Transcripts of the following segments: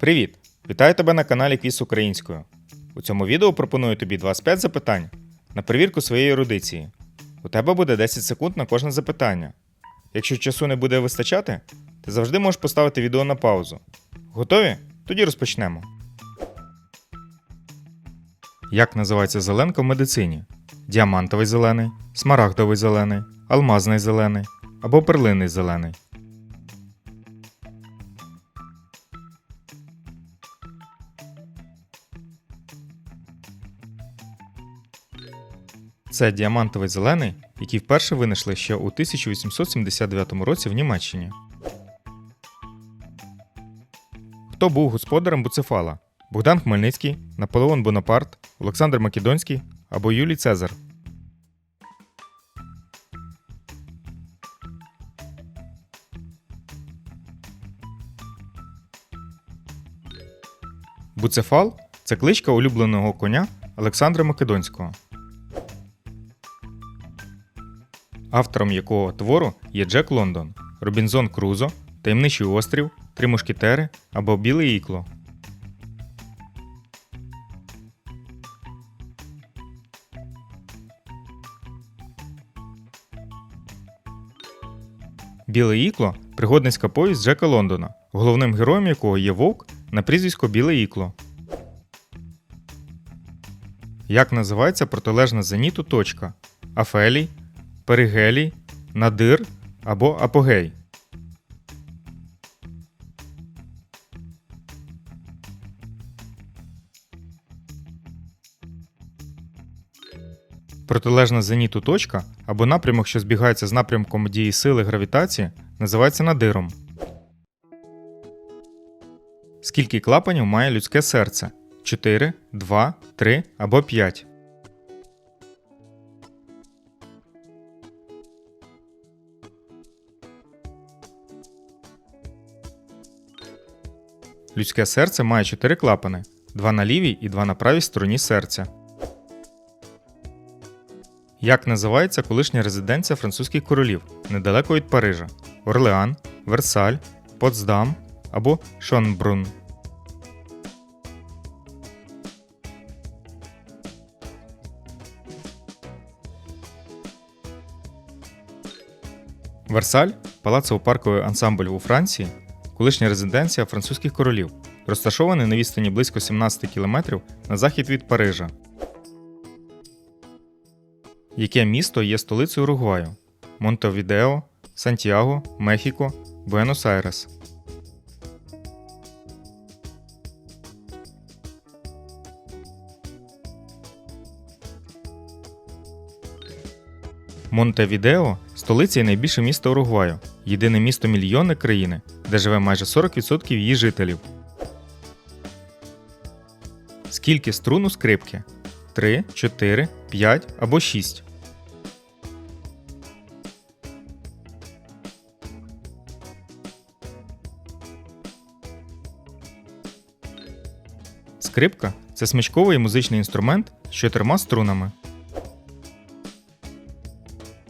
Привіт! Вітаю тебе на каналі Квіз Українською. У цьому відео пропоную тобі 25 запитань на перевірку своєї ерудиції. У тебе буде 10 секунд на кожне запитання. Якщо часу не буде вистачати, ти завжди можеш поставити відео на паузу. Готові? Тоді розпочнемо. Як називається зеленка в медицині? Діамантовий зелений, смарагдовий зелений, алмазний зелений або перлинний зелений. Це діамантовий зелений, який вперше винайшли ще у 1879 році в Німеччині. Хто був господарем буцефала? Богдан Хмельницький, Наполеон Бонапарт, Олександр Македонський або Юлій Цезар. Буцефал це кличка улюбленого коня Олександра Македонського. Автором якого твору є Джек Лондон, Робінзон Крузо, Таємничий острів, Три мушкетери або Біле ікло. Біле ікло пригодницька повість Джека Лондона, головним героєм якого є вовк на прізвисько Біле ікло. Як називається протилежна зеніту точка? Афелій, перигелій, надир або апогей. Протилежна зеніту точка або напрямок, що збігається з напрямком дії сили гравітації, називається надиром. Скільки клапанів має людське серце? 4, 2, 3 або 5. Людське серце має 4 клапани: 2 на лівій і 2 на правій стороні серця. Як називається колишня резиденція французьких королів недалеко від Парижа? Орлеан, Версаль, Потсдам або Шонбрун. Версаль палацово-парковий ансамбль у Франції, колишня резиденція французьких королів, розташований на відстані близько 17 км на захід від Парижа. Яке місто є столицею Уругваю? Монтевідео, Сантьяго, Мехіко, Буенос-Айрес. Монтевідео столиця і найбільше місто Уругваю, єдине місто мільйонне країни, де живе майже 40% її жителів. Скільки струн у скрипки? 3, 4, 5 або 6. Скрипка це смичковий музичний інструмент з чотирма струнами.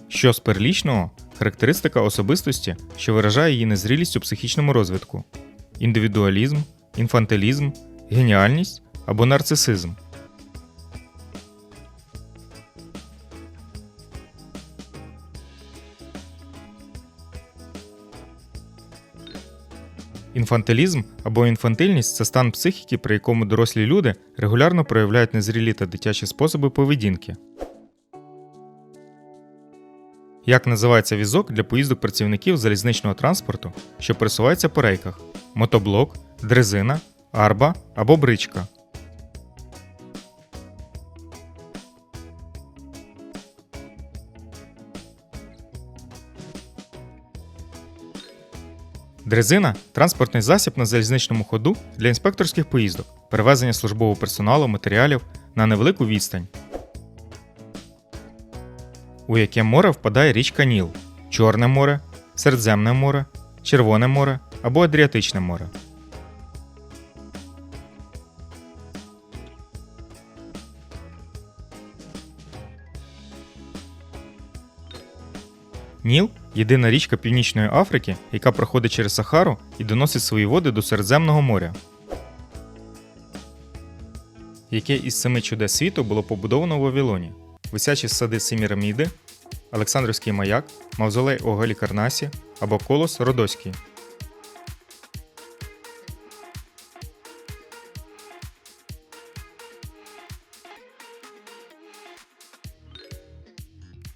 Що з перлічного характеристика особистості, що виражає її незрілість у психічному розвитку: індивідуалізм, інфантилізм, геніальність або нарцисизм. Інфантилізм або інфантильність це стан психіки, при якому дорослі люди регулярно проявляють незрілі та дитячі способи поведінки. Як називається візок для поїздок працівників залізничного транспорту, що пересувається по рейках: мотоблок, дрезина, арба або бричка. Дрезина транспортний засіб на залізничному ходу для інспекторських поїздок, перевезення службового персоналу, матеріалів на невелику відстань. У яке море впадає річка Ніл Чорне море, Середземне море, Червоне море або Адріатичне море. Ніл єдина річка Північної Африки, яка проходить через Сахару і доносить свої води до Середземного моря. Яке із семи чудес світу було побудовано у Вавилоні? Висячі сади Семіраміди, Олександрівський маяк, Мавзолей у Галікарнасі або Колос Родоський.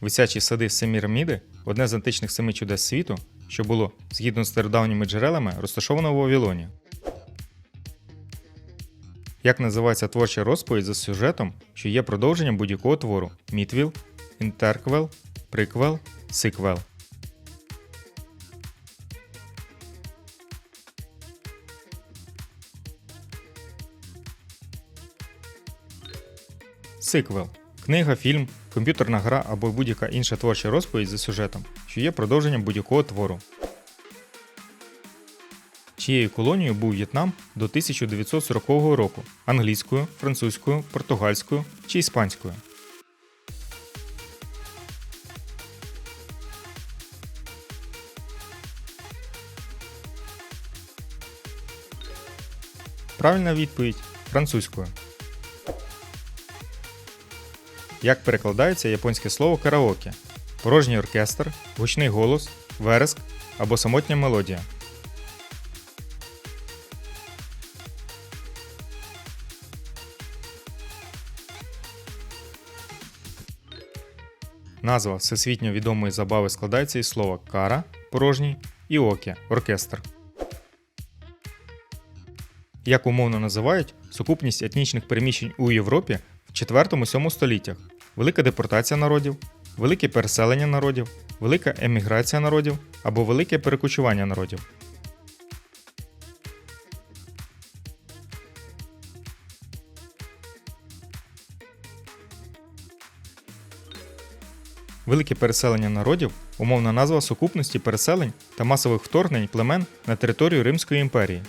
Висячі сади Семіраміди одне з античних семи чудес світу, що було, згідно з стародавніми джерелами, розташовано у Вавилоні. Як називається творча розповідь за сюжетом, що є продовженням будь-якого твору: мітвіл, інтерквел, приквел, сиквел. Сиквел книга, фільм, комп'ютерна гра або будь-яка інша творча розповідь за сюжетом, що є продовженням будь-якого твору. Чиєю колонією був В'єтнам до 1940 року англійською, французькою, португальською чи іспанською. Правильна відповідь французькою. Як перекладається японське слово караоке? Порожній оркестр, гучний голос, вереск або самотня мелодія. Назва всесвітньо відомої забави складається із слова кара порожній і оке оркестр. Як умовно називають сукупність етнічних переміщень у Європі в 4-7 століттях, велика депортація народів, велике переселення народів, велика еміграція народів або велике перекочування народів. Велике переселення народів умовна назва сукупності переселень та масових вторгнень племен на територію Римської імперії.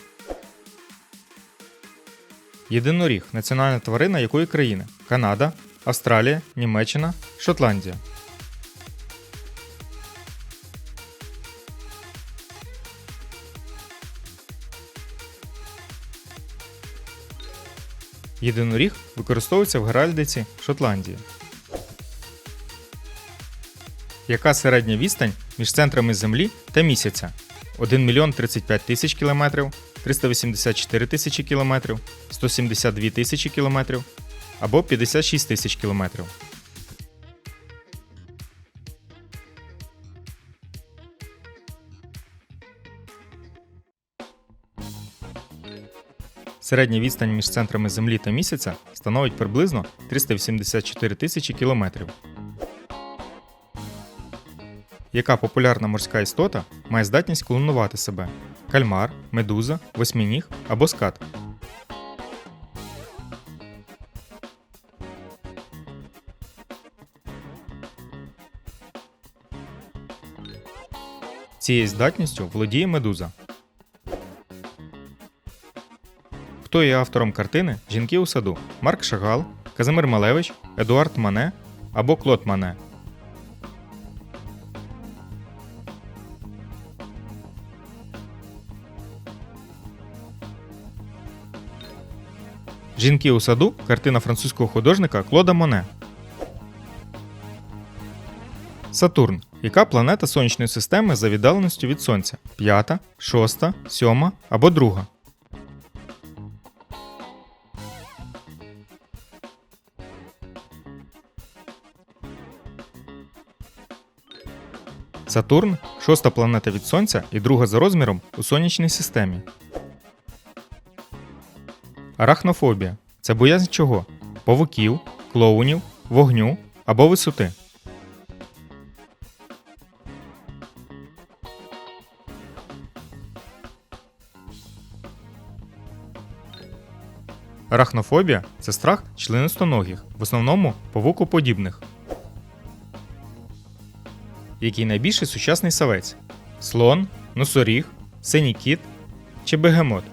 Єдиноріг національна тварина якої країни? Канада, Австралія, Німеччина, Шотландія. Єдиноріг використовується в геральдиці Шотландії. Яка середня відстань між центрами Землі та місяця? 1 мільйон 35 тисяч кілометрів, 384 тисячі кілометрів, 172 тисячі кілометрів або 56 тисяч кілометрів. Середня відстань між центрами Землі та місяця становить приблизно 384 тисячі кілометрів. Яка популярна морська істота має здатність клонувати себе? Кальмар, медуза, восьминіг або скат? Цією здатністю володіє медуза. Хто є автором картини Жінки у саду? Марк Шагал, Казимир Малевич, Едуард Мане або Клод Мане. Жінки у саду картина французького художника Клода Моне. Сатурн. Яка планета сонячної системи за віддаленістю від Сонця? П'ята, шоста, сьома або друга. Сатурн шоста планета від Сонця і друга за розміром у сонячній системі. Арахнофобія це боязнь чого? Павуків, клоунів, вогню або висоти. Арахнофобія це страх членистоногих, в основному павукоподібних. Який найбільший сучасний савець? Слон, носоріг, синій кіт чи бегемот?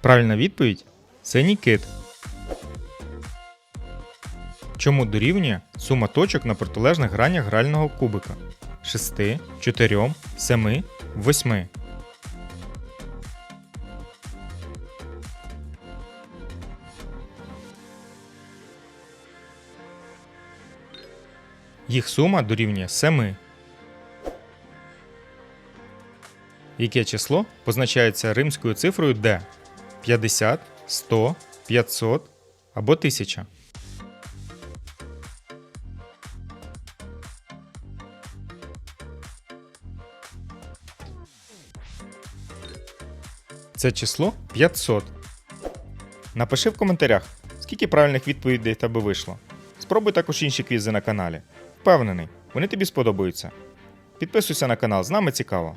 Правильна відповідь синій кит. Чому дорівнює сума точок на протилежних гранях грального кубика? 6, 4, 7, 8. Їх сума дорівнює 7. Яке число позначається римською цифрою D? 50, 100, 500 або 1000? Це число 500. Напиши в коментарях, скільки правильних відповідей тебе вийшло. Спробуй також інші квізи на каналі. Впевнений, вони тобі сподобаються. Підписуйся на канал, з нами цікаво.